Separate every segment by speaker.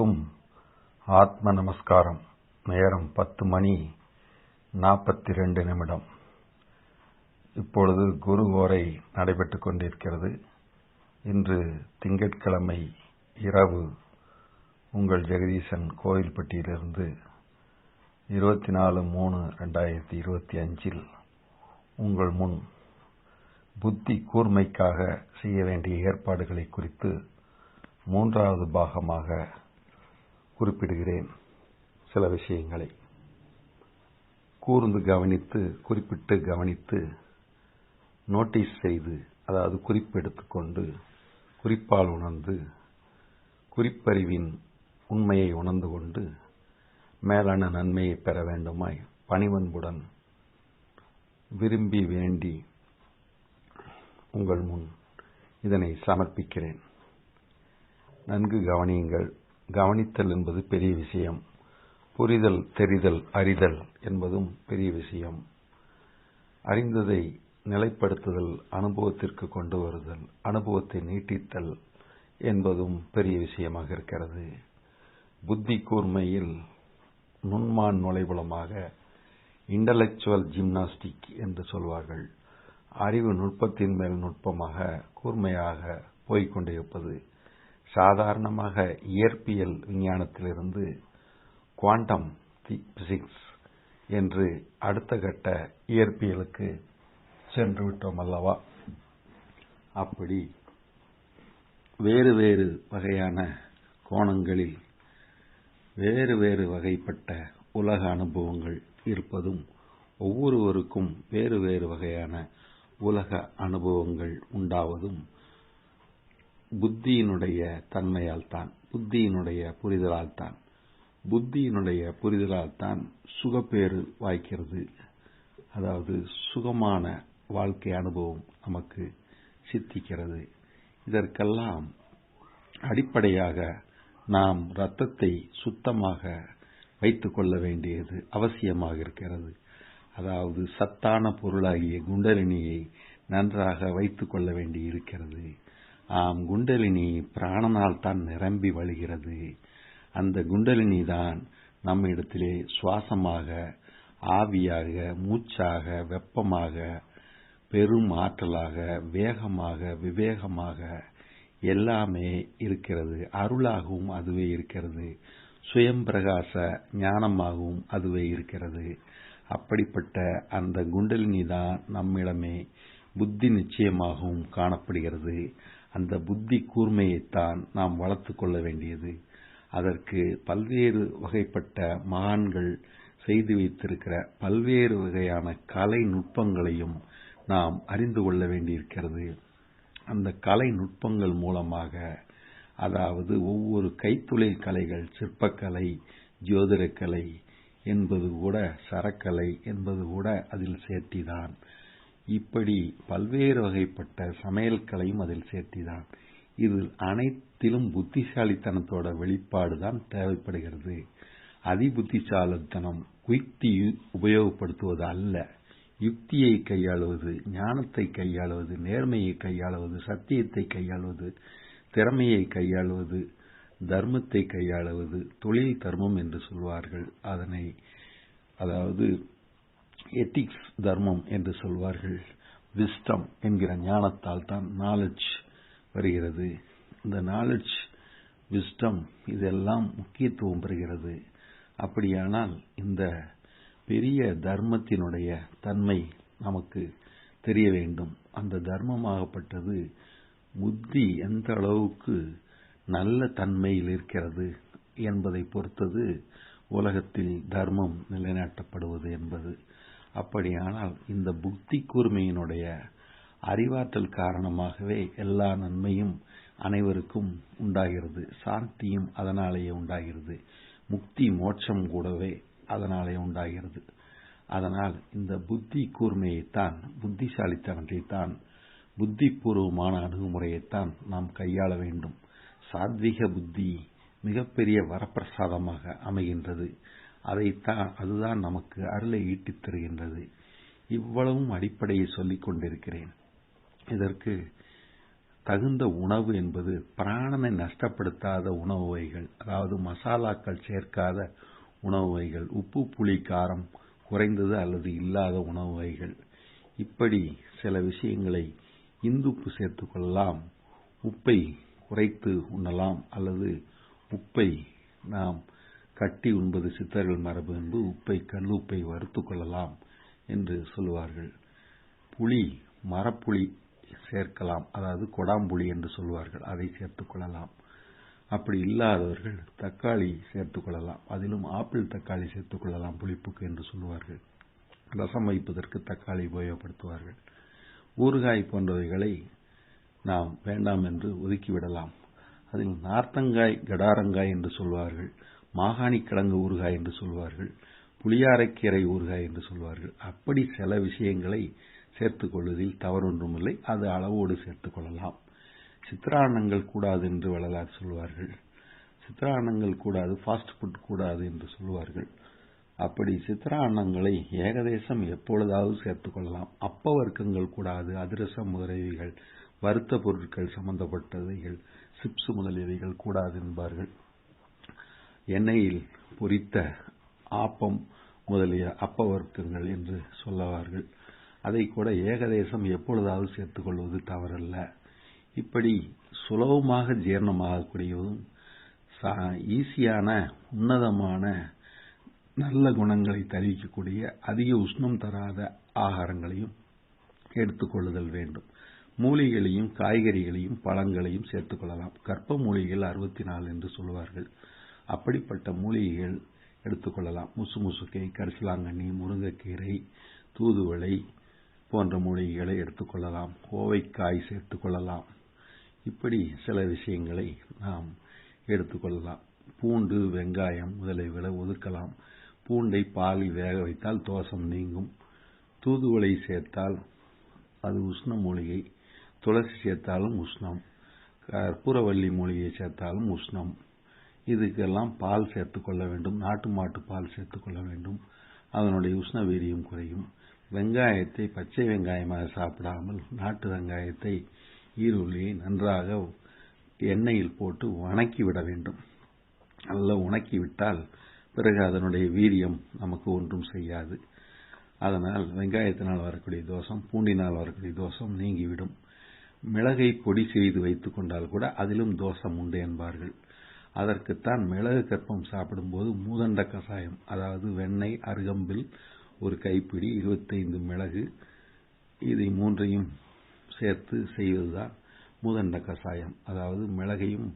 Speaker 1: அனைவருக்கும் ஆத்ம நமஸ்காரம். நேரம் பத்து மணி நாற்பத்தி ரெண்டு நிமிடம். இப்பொழுது குரு ஓரை நடைபெற்றுக் கொண்டிருக்கிறது. இன்று திங்கட்கிழமை இரவு உங்கள் ஜெகதீசன் கோயில்பட்டியிலிருந்து இருபத்தி நாலு மூணு ரெண்டாயிரத்தி இருபத்தி அஞ்சில் உங்கள் முன் புத்தி கூர்மைக்காக செய்ய வேண்டிய ஏற்பாடுகளை குறித்து மூன்றாவது பாகமாக குறிப்பிடுகிறேன் சில விஷயங்களை. கூர்ந்து கவனித்து குறிப்பிட்டு கவனித்து நோட்டீஸ் செய்து அதாவது குறிப்பெடுத்து கொண்டு குறிப்பால் உணர்ந்து குறிப்பறிவின் உண்மையை உணர்ந்து கொண்டு மேலான நன்மையை பெற வேண்டுமாய் பணிவன்புடன் விரும்பி வேண்டி உங்கள் முன் இதனை சமர்ப்பிக்கிறேன். நன்கு கவனியுங்கள். கவனித்தல் என்பது பெரிய விஷயம். புரிதல் தெரிதல் அறிதல் என்பதும் பெரிய விஷயம். அறிந்ததை நிலைப்படுத்துதல் அனுபவத்திற்கு கொண்டு வருதல் அனுபவத்தை நீட்டித்தல் என்பதும் பெரிய விஷயமாக இருக்கிறது. புத்தி கூர்மையில் நுண்மான் நுழைவுலமாக இன்டலெக்சுவல் ஜிம்னாஸ்டிக் என்று சொல்வார்கள். அறிவு நுட்பத்தின் மேல் நுட்பமாக கூர்மையாக போய்கொண்டிருப்பது சாதாரணமாக இயற்பியல் விஞ்ஞானத்திலிருந்து குவாண்டம் பிசிக்ஸ் என்று அடுத்த கட்ட இயற்பியலுக்கு சென்று விட்டோம் அல்லவா? அப்படி வேறு வேறு வகையான கோணங்களில் வேறு வேறு வகைப்பட்ட உலக அனுபவங்கள் இருப்பதும் ஒவ்வொருவருக்கும் வேறு வேறு வகையான உலக அனுபவங்கள் உண்டாவதும் புத்தியினுடைய தன்மையால் தான் புத்தியினுடைய புரிதலால் தான் புத்தியினுடைய புரிதலால் தான் சுகப்பேறு வாய்க்கிறது. அதாவது சுகமான வாழ்க்கை அனுபவம் நமக்கு சித்திக்கிறது. இதற்கெல்லாம் அடிப்படையாக நாம் ரத்தத்தை சுத்தமாக வைத்துக் கொள்ள வேண்டியது அவசியமாக இருக்கிறது. அதாவது சத்தான பொருளாகிய குண்டலினியை நன்றாக வைத்துக் கொள்ள வேண்டி இருக்கிறது குண்டலினி பிராணனால் தான் நிரம்பி வழிகிறது. அந்த குண்டலினி தான் நம்மிடத்திலே சுவாசமாக ஆவியாக மூச்சாக வெப்பமாக பெரும் ஆற்றலாக வேகமாக விவேகமாக எல்லாமே இருக்கிறது. அருளாகவும் அதுவே இருக்கிறது. சுயம் பிரகாச ஞானமாகவும் அதுவே இருக்கிறது. அப்படிப்பட்ட அந்த குண்டலினி தான் நம்மிடமே புத்தி நிச்சயமாகவும் காணப்படுகிறது. அந்த புத்தி கூர்மையைத்தான் நாம் வளர்த்து கொள்ள வேண்டியது. அதற்கு பல்வேறு வகைப்பட்ட மகான்கள் செய்து வைத்திருக்கிற பல்வேறு வகையான கலை நுட்பங்களையும் நாம் அறிந்து கொள்ள வேண்டியிருக்கிறது. அந்த கலை நுட்பங்கள் மூலமாக அதாவது ஒவ்வொரு கைத்தொழில் கலைகள் சிற்பக்கலை ஜோதிடக்கலை என்பது கூட சரக்கலை என்பது கூட அதில் சேர்த்திதான். இப்படி பல்வேறு வகைப்பட்ட சமையல்களையும் அதில் சேர்த்திதான். இதில் அனைத்திலும் புத்திசாலித்தனத்தோட வெளிப்பாடு தான் தேவைப்படுகிறது. அதி புத்திசாலித்தனம் யுக்தி உபயோகப்படுத்துவது அல்ல. யுக்தியை கையாளுவது ஞானத்தை கையாளுவது நேர்மையை கையாளுவது சத்தியத்தை கையாளுவது திறமையை கையாளுவது தர்மத்தை கையாளுவது தொழில் தர்மம் என்று சொல்வார்கள். அதனை அதாவது எத்திக்ஸ் தர்மம் என்று சொல்வார்கள். விஸ்டம் என்கிற ஞானத்தால் தான் நாலெட்ஜ் வருகிறது. இந்த நாலெட்ஜ் விஸ்டம் இதெல்லாம் முக்கியத்துவம் பெறுகிறது. அப்படியானால் இந்த பெரிய தர்மத்தினுடைய தன்மை நமக்கு தெரிய வேண்டும். அந்த தர்மமாகப்பட்டது புத்தி எந்த அளவுக்கு நல்ல தன்மையில் இருக்கிறது என்பதை பொறுத்தது உலகத்தில் தர்மம் நிலைநாட்டப்படுவது என்பது. அப்படியானால் இந்த புத்தி கூர்மையினுடைய அறிவாற்றல் காரணமாகவே எல்லா நன்மையும் அனைவருக்கும் உண்டாகிறது. சாந்தியும் அதனாலேயே உண்டாகிறது. முக்தி மோட்சம் கூடவே அதனாலே உண்டாகிறது. அதனால் இந்த புத்தி கூர்மையைத்தான் புத்திசாலித்தனத்தைத்தான் புத்திபூர்வமான அணுகுமுறையைத்தான் நாம் கையாள வேண்டும். சாத்விக புத்தி மிகப்பெரிய வரப்பிரசாதமாக அமைகின்றது. அதைத்தான் அதுதான் நமக்கு அருளை ஈட்டித் தருகின்றது. இவ்வளவும் அடிப்படையை சொல்லிக் கொண்டிருக்கிறேன். இதற்கு தகுந்த உணவு என்பது பிராணனை நஷ்டப்படுத்தாத உணவு வகைகள் அதாவது மசாலாக்கள் சேர்க்காத உணவு வகைகள் உப்பு புளி காரம் குறைந்தது அல்லது இல்லாத உணவு வகைகள். இப்படி சில விஷயங்களை இந்துப்பு சேர்த்துக் கொள்ளலாம். உப்பை குறைத்து உண்ணலாம் அல்லது உப்பை நாம் கட்டி உண்பது சித்தர்கள் மரபு என்று உப்பை கல்லுப்பை வறுத்துக் கொள்ளலாம் என்று சொல்லுவார்கள். புளி மரப்புளி சேர்க்கலாம் அதாவது கொடாம்புளி என்று சொல்வார்கள் அதை சேர்த்துக் கொள்ளலாம். அப்படி இல்லாதவர்கள் தக்காளி சேர்த்துக் கொள்ளலாம் அதிலும் ஆப்பிள் தக்காளி சேர்த்துக் கொள்ளலாம் புளிப்புக்கு என்று சொல்லுவார்கள். ரசம் வைப்பதற்கு தக்காளி உபயோகப்படுத்துவார்கள். ஊறுகாய் போன்றவைகளை நாம் வேண்டாம் என்று ஒதுக்கிவிடலாம் அதில் நார்த்தங்காய் கடாரங்காய் என்று சொல்வார்கள். மாகாணிக்கிழங்கு ஊறுகாய் என்று சொல்வார்கள் புளியாரைக்கீரை ஊறுகாய் என்று சொல்வார்கள். அப்படி சில விஷயங்களை சேர்த்துக் கொள்வதில் தவறொன்றுமில்லை. அது அளவோடு சேர்த்துக் கொள்ளலாம். சித்திராண்ணங்கள் கூடாது என்று வள்ளலார் சொல்வார்கள். சித்திராண்ணங்கள் கூடாது ஃபாஸ்ட் ஃபுட் கூடாது என்று சொல்வார்கள். அப்படி சித்திராண்ணங்களை ஏகதேசம் எப்பொழுதாவது சேர்த்துக் கொள்ளலாம். அப்ப வர்க்கங்கள் கூடாது அதிரசம் முதலியவைகள் வருத்த பொருட்கள் சம்பந்தப்பட்டவைகள் சிப்ஸ் முதலியவைகள் கூடாது என்பார்கள். எண்ணெயில் பொரித்த ஆப்பம் முதலிய அப்ப வர்க்கங்கள் என்று சொல்லவார்கள். அதை கூட ஏகதேசம் எப்பொழுதாவது சேர்த்துக் கொள்வது தவறல்ல. இப்படி சுலபமாக ஜீரணமாகக்கூடியதும் ஈஸியான உன்னதமான நல்ல குணங்களை தெரிவிக்கக்கூடிய அதிக உஷ்ணம் தராத ஆகாரங்களையும் எடுத்துக்கொள்ளுதல் வேண்டும். மூலிகளையும் காய்கறிகளையும் பழங்களையும் சேர்த்துக் கொள்ளலாம். கற்ப மூலிகைகள் அறுபத்தி நாலு என்று சொல்வார்கள் அப்படிப்பட்ட மூலிகைகள் எடுத்துக்கொள்ளலாம். முசு முசுக்கை கரிசலாங்கண்ணி முருங்கைக்கீரை தூதுவளை போன்ற மூலிகைகளை எடுத்துக்கொள்ளலாம். கோவைக்காய் சேர்த்துக் கொள்ளலாம். இப்படி சில விஷயங்களை நாம் எடுத்துக்கொள்ளலாம் பூண்டு வெங்காயம் முதலியவைகளை ஒதுக்கலாம். பூண்டை பாலில் வேக வைத்தால் தோசம் நீங்கும். தூதுவளை சேர்த்தால் அது உஷ்ண மூலிகை. துளசி சேர்த்தாலும் உஷ்ணம். கற்பூரவல்லி மூலிகை சேர்த்தாலும் உஷ்ணம். இதுக்கெல்லாம் பால் சேர்த்துக்கொள்ள வேண்டும் நாட்டு மாட்டு பால் சேர்த்துக்கொள்ள வேண்டும். அதனுடைய உஷ்ண வீரியம் குறையும். வெங்காயத்தை பச்சை வெங்காயமாக சாப்பிடாமல் நாட்டு வெங்காயத்தை ஈருள்ளியை நன்றாக எண்ணெயில் போட்டு வணக்கி விட வேண்டும். நல்லா உணக்கி விட்டால் பிறகு அதனுடைய வீரியம் நமக்கு ஒன்றும் செய்யாது. அதனால் வெங்காயத்தினால் வரக்கூடிய தோஷம் பூண்டினால் வரக்கூடிய தோஷம் நீங்கிவிடும். மிளகை பொடி செய்து வைத்துக் கொண்டால் கூட அதிலும் தோஷம் உண்டு என்பார்கள். அதற்குத்தான் மிளகு கற்பம் சாப்பிடும்போது மூதண்ட கசாயம் அதாவது வெண்ணெய் அருகம்பில் ஒரு கைப்பிடி இருபத்தைந்து மிளகு இதை மூன்றையும் சேர்த்து செய்வதுதான் மூதண்ட கசாயம் அதாவது மிளகையும்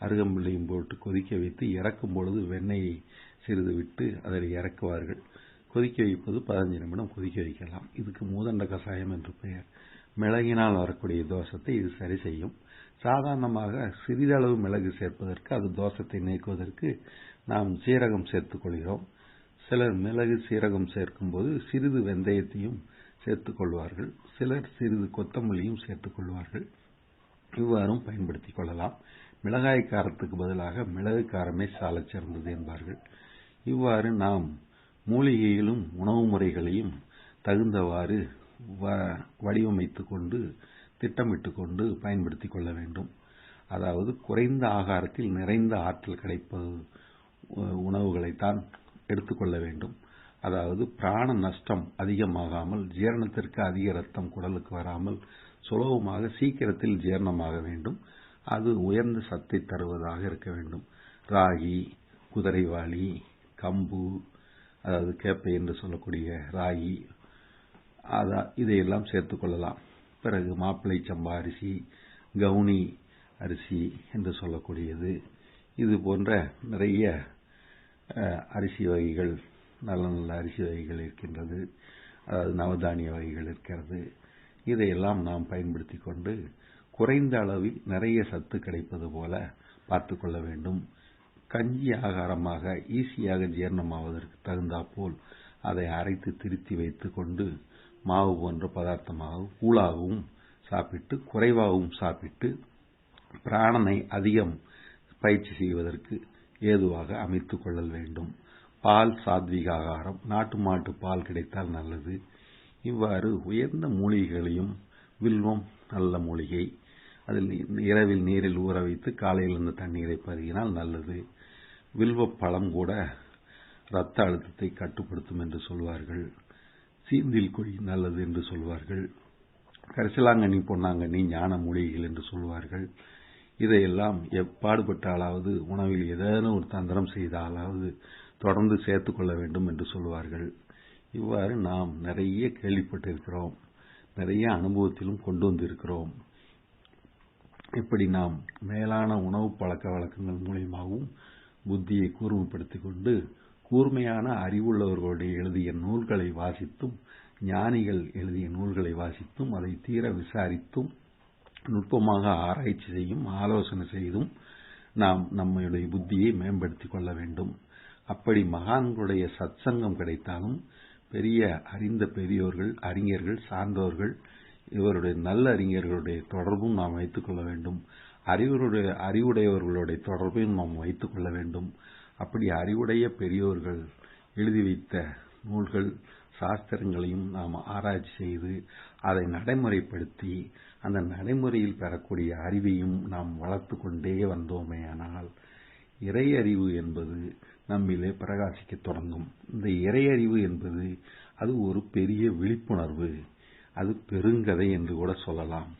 Speaker 1: அருகம்பிள்ளையும் போட்டு கொதிக்க வைத்து இறக்கும் பொழுது வெண்ணெயை சிறிது விட்டு அதில் இறக்குவார்கள். கொதிக்க வைப்பது பதினஞ்சு நிமிடம் கொதிக்க வைக்கலாம். இதுக்கு மூதண்ட கசாயம் என்று பெயர். மிளகினால் வரக்கூடிய தோஷத்தை இது சரி செய்யும். சாதாரணமாக சிறிதளவு மிளகு சேர்ப்பதற்கு அது தோஷத்தை நீக்குவதற்கு நாம் சீரகம் சேர்த்துக் கொள்கிறோம். சிலர் மிளகு சீரகம் சேர்க்கும்போது சிறிது வெந்தயத்தையும் சேர்த்துக் கொள்வார்கள். சிலர் சிறிது கொத்தமல்லியும் சேர்த்துக் கொள்வார்கள். இவ்வாறும் பயன்படுத்திக் கொள்ளலாம். மிளகாய் காரத்துக்கு பதிலாக மிளகு காரமே சாலச் சிறந்தது என்பார்கள். இவ்வாறு நாம் மூலிகைகளும் உணவு முறைகளையும் தகுந்தவாறு வடிவமைத்துக் கொண்டு திட்டமிட்டுக்கொண்டு பயன்படுத்திக் கொள்ள வேண்டும். அதாவது குறைந்த ஆகாரத்தில் நிறைந்த ஆற்றல் கிடைப்பது உணவுகளைத்தான் எடுத்துக்கொள்ள வேண்டும். அதாவது பிராண நஷ்டம் அதிகமாகாமல் ஜீரணத்திற்கு அதிக ரத்தம் குடலுக்கு வராமல் சுலபமாக சீக்கிரத்தில் ஜீரணமாக வேண்டும். அது உயர்ந்த சத்தை தருவதாக இருக்க வேண்டும். ராகி குதிரைவாளி கம்பு அதாவது கேப்பை என்று சொல்லக்கூடிய ராகி இதையெல்லாம் சேர்த்துக் கொள்ளலாம். பிறகு மாப்பிள்ளை சம்பா அரிசி கவுனி அரிசி என்று சொல்லக்கூடியது. இது போன்ற நிறைய அரிசி வகைகள் நல்ல நல்ல அரிசி வகைகள் இருக்கின்றது. அதாவது நவதானிய வகைகள் இருக்கிறது. இதையெல்லாம் நாம் பயன்படுத்தி கொண்டு குறைந்த அளவில் நிறைய சத்து கிடைப்பது போல பார்த்து கொள்ள வேண்டும். கஞ்சி ஆகாரமாக ஈஸியாக ஜீரணமாவதற்கு தகுந்தாற்போல் அதை அரைத்து திருத்தி வைத்துக் கொண்டு மாவு போன்ற பதார்த்தமாக கூழாகவும் சாப்பிட்டு குறைவாகவும் சாப்பிட்டு பிராணனை அதிகம் பயிற்சி செய்வதற்கு ஏதுவாக அமைத்துக் கொள்ளல் வேண்டும். பால் சாத்விக ஆகாரம் நாட்டு மாட்டு பால் கிடைத்தால் நல்லது. இவ்வாறு உயர்ந்த மூலிகைகளையும் வில்வம் நல்ல மூலிகை அதில் இரவில் நீரில் ஊற வைத்து காலையில் இருந்த தண்ணீரை பருகினால் நல்லது. வில்வ பழம் கூட இரத்த அழுத்தத்தை கட்டுப்படுத்தும் என்று சொல்வார்கள். சீந்தில் கொடி நல்லது என்று சொல்வார்கள். கரிசலாங்கண்ணி பொன்னாங்கண்ணி ஞான மூலிகைகள் என்று சொல்வார்கள். இதையெல்லாம் எப்பாடுபட்டாலாவது உணவில் ஏதேனும் ஒரு தந்திரம் செய்தாலாவது தொடர்ந்து சேர்த்துக் கொள்ள வேண்டும் என்று சொல்வார்கள். இவ்வாறு நாம் நிறைய கேள்விப்பட்டிருக்கிறோம். நிறைய அனுபவத்திலும் கொண்டு வந்திருக்கிறோம். இப்படி நாம் மேலான உணவு பழக்க வழக்கங்கள் மூலியமாகவும் புத்தியை கூர்மைப்படுத்திக் கொண்டு கூர்மையான அறிவுள்ளவர்களுடைய எழுதிய நூல்களை வாசித்தும் ஞானிகள் எழுதிய நூல்களை வாசித்தும் அதை தீர விசாரித்தும் நுட்பமாக ஆராய்ச்சி செய்யும் ஆலோசனை செய்தும் நாம் நம்முடைய புத்தியை மேம்படுத்திக் கொள்ள வேண்டும். அப்படி மகான்களுடைய சத்சங்கம் கிடைத்தாலும் பெரிய அறிந்த பெரியோர்கள் அறிஞர்கள் சார்ந்தவர்கள் இவருடைய நல்ல அறிஞர்களுடைய தொடர்பும் நாம் வைத்துக் கொள்ள வேண்டும். அறிவுடைய அறிவுடையவர்களுடைய தொடர்பையும் நாம் வைத்துக் கொள்ள வேண்டும். அப்படி அறிவுடைய பெரியோர்கள் எழுதி வைத்த நூல்கள் சாஸ்திரங்களையும் நாம் ஆராய்ச்சி செய்து அதை நடைமுறைப்படுத்தி அந்த நடைமுறையில் பெறக்கூடிய அறிவையும் நாம் வளர்த்து கொண்டே வந்தோமேயானால் இறையறிவு என்பது நம்மிலே பிரகாசிக்க தொடங்கும். இந்த இறையறிவு என்பது அது ஒரு பெரிய விழிப்புணர்வு. அது பெருங்கதை என்று கூட சொல்லலாம்.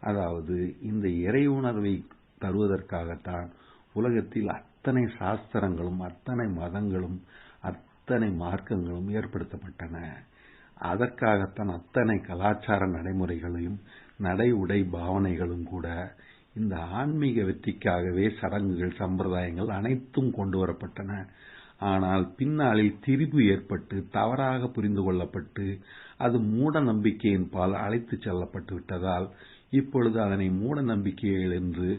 Speaker 1: அதாவது இந்த இறை உணர்வை தருவதற்காகத்தான் உலகத்தில் அத்தனை சாஸ்திரங்களும் அத்தனை மதங்களும் அத்தனை மார்க்கங்களும் ஏற்படுத்தப்பட்டன. அதற்காகத்தான் அத்தனை கலாச்சார நடைமுறைகளையும் நடை உடை பாவனைகளும் கூட இந்த ஆன்மீக வெற்றிக்காகவே சடங்குகள் சம்பிரதாயங்கள் அனைத்தும் கொண்டு வரப்பட்டன. ஆனால் பின்னாளில் திரிபு ஏற்பட்டு தவறாக புரிந்து கொள்ளப்பட்டு அது மூட நம்பிக்கையின் பால் அழைத்து செல்லப்பட்டு விட்டதால் இப்பொழுது அதனை மூட நம்பிக்கைகள் என்று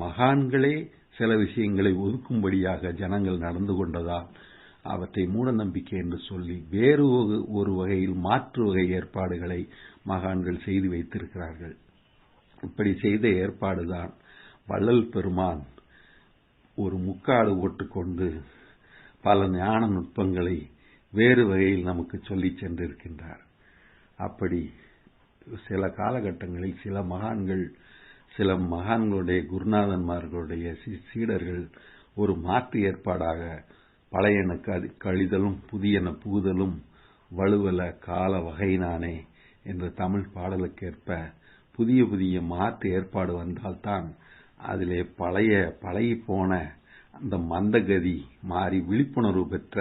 Speaker 1: மகான்களே சில விஷயங்களை ஒதுக்கும்படியாக ஜனங்கள் நடந்து கொண்டதால் அவற்றை மூட நம்பிக்கை என்று சொல்லி வேறு ஒரு வகையில் மாற்று வகை ஏற்பாடுகளை மகான்கள் செய்து வைத்திருக்கிறார்கள். இப்படி செய்த ஏற்பாடுதான் வள்ளல் பெருமான் ஒரு முக்காடு போட்டுக்கொண்டு பல ஞான நுட்பங்களை வேறு வகையில் நமக்கு சொல்லிச் சென்றிருக்கின்றார். அப்படி சில காலகட்டங்களில் சில மகான்கள் சில மகான்களுடைய குருநாதன்மார்களுடைய சீடர்கள் ஒரு மாற்று ஏற்பாடாக பழையன கழிதலும் புதியன புகுதலும் வலுவல கால வகையினானே என்ற தமிழ் பாடலுக்கேற்ப புதிய புதிய மாற்று ஏற்பாடு வந்தால்தான் அதிலே பழைய பழகி போன அந்த மந்தகதி மாறி விழிப்புணர்வு பெற்ற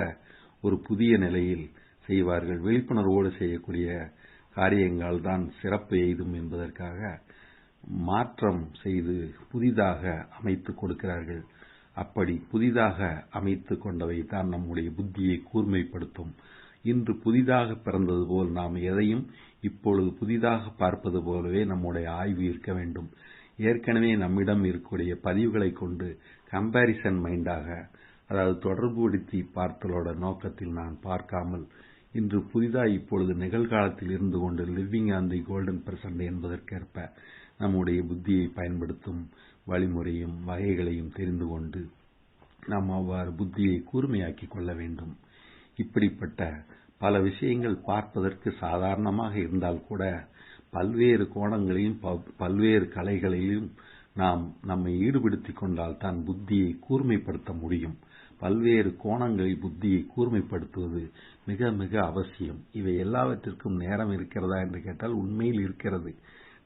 Speaker 1: ஒரு புதிய நிலையில் செய்வார்கள். விழிப்புணர்வோடு செய்யக்கூடிய காரியங்கள் தான் சிறப்பு எய்தும் என்பதற்காக மாற்றம் செய்து புதிதாக அமைத்து கொடுக்கிறார்கள். அப்படி புதிதாக அமைத்து கொண்டவை தான் நம்முடைய புத்தியை கூர்மைப்படுத்தும். இன்று புதிதாக பிறந்தது போல் நாம் எதையும் இப்பொழுது புதிதாக பார்ப்பது போலவே நம்முடைய ஆய்வு இருக்க வேண்டும். ஏற்கனவே நம்மிடம் இருக்கக்கூடிய பதிவுகளை கொண்டு கம்பாரிசன் மைண்டாக அதாவது தொடர்புபடுத்தி பார்த்தலோட நோக்கத்தில் நான் பார்க்காமல் இன்று புதிதாக இப்பொழுது நிகழ்காலத்தில் இருந்து கொண்டு living on the golden present என்பதற்கேற்ப நம்முடைய புத்தியை பயன்படுத்தும் வழிமுறையும் வகைகளையும் தெரிந்து கொண்டு நாம் அவ்வாறு புத்தியை கூர்மையாக்கிக் கொள்ள வேண்டும். இப்படிப்பட்ட பல விஷயங்கள் பார்ப்பதற்கு சாதாரணமாக இருந்தால் கூட பல்வேறு கோணங்களையும் பல்வேறு கலைகளிலும் நாம் நம்மை ஈடுபடுத்திக் கொண்டால் தான் புத்தியை கூர்மைப்படுத்த முடியும். பல்வேறு கோணங்களில் புத்தியை கூர்மைப்படுத்துவது மிக மிக அவசியம். இவை எல்லாவற்றிற்கும் நேரம் இருக்கிறதா என்று கேட்டால் உண்மையில் இருக்கிறது.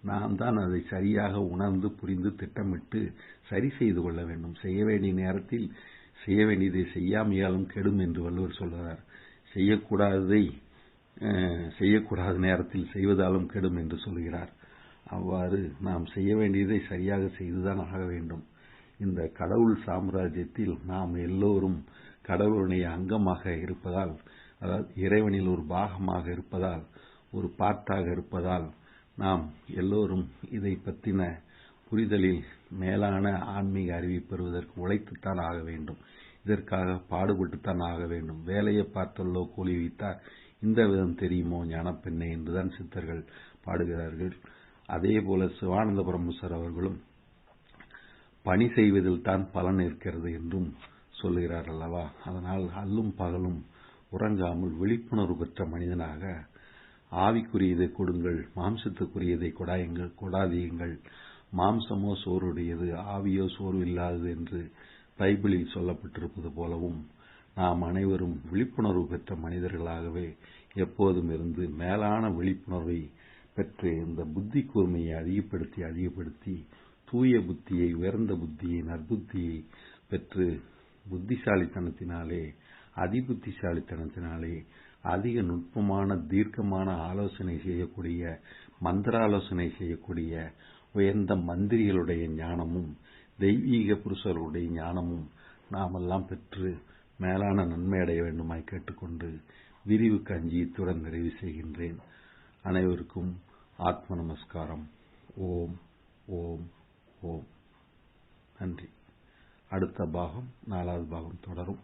Speaker 1: நாம் தான் அதை சரியாக உணர்ந்து புரிந்து திட்டமிட்டு சரி செய்து கொள்ள வேண்டும். செய்ய வேண்டிய நேரத்தில் செய்ய வேண்டியதை செய்யாமையாலும் கெடும் என்று வள்ளுவர் சொல்கிறார் செய்யக்கூடாததை செய்யக்கூடாத நேரத்தில் செய்வதாலும் கெடும் என்று சொல்கிறார். அவ்வாறு நாம் செய்ய வேண்டியதை சரியாக செய்துதான் ஆக வேண்டும். இந்த கடவுள் சாம்ராஜ்யத்தில் நாம் எல்லோரும் கடவுளுடைய அங்கமாக இருப்பதால் அதாவது இறைவனில் ஒரு பாகமாக இருப்பதால் ஒரு பார்ட்டாக இருப்பதால் நாம் எல்லோரும் இதை பற்றின புரிதலில் மேலான ஆன்மீக அறிவை பெறுவதற்கு உழைத்துத்தான் ஆக வேண்டும். இதற்காக பாடுபட்டுத்தான் ஆக வேண்டும். வேலையை பார்த்தல்லோ கூலி வைத்தார் இந்த விதம் தெரியுமோ? ஞானப்பெண்ணே என்றுதான் சித்தர்கள் பாடுகிறார்கள். அதேபோல சிவானந்த பரமசர் அவர்களும் பணி செய்வதில் தான் பலன் இருக்கிறது என்றும் சொல்லுகிறார் அல்லவா? அதனால் அல்லும் பகலும் உறங்காமல் விழிப்புணர்வு பெற்ற மனிதனாக ஆவிக்குரியதை கொடுங்கள் மாம்சத்துக்குரியதை கொடாயுங்கள் கொடாதியுங்கள் மாம்சமோ சோர்வுடையது ஆவியோ சோர்வில்லாதது என்று பைபிளில் சொல்லப்பட்டிருப்பது போலவும் நாம் அனைவரும் விழிப்புணர்வு பெற்ற மனிதர்களாகவே எப்போதும் இருந்து மேலான விழிப்புணர்வை பெற்று இந்த புத்தி கூர்மையை அதிகப்படுத்தி அதிகப்படுத்தி தூய புத்தியை உயர்ந்த புத்தியை நற்புத்தியை பெற்று புத்திசாலித்தனத்தினாலே அதிபுத்திசாலித்தனத்தினாலே அதிக நுட்பமான தீர்க்கமான ஆலோசனை செய்யக்கூடிய மந்திராலோசனை செய்யக்கூடிய உயர்ந்த மந்திரிகளுடைய ஞானமும் தெய்வீக புருஷர்களுடைய ஞானமும் நாமெல்லாம் பெற்று மேலான நன்மை அடைய வேண்டுமாய் கேட்டுக்கொண்டு விரிவு அஞ்சி இத்துடன் நிறைவு செய்கின்றேன். அனைவருக்கும் ஆத்ம நமஸ்காரம். ஓம் ஓம் ஓம். நன்றி. அடுத்த பாகம் நாலாவது பாகம் தொடரும்.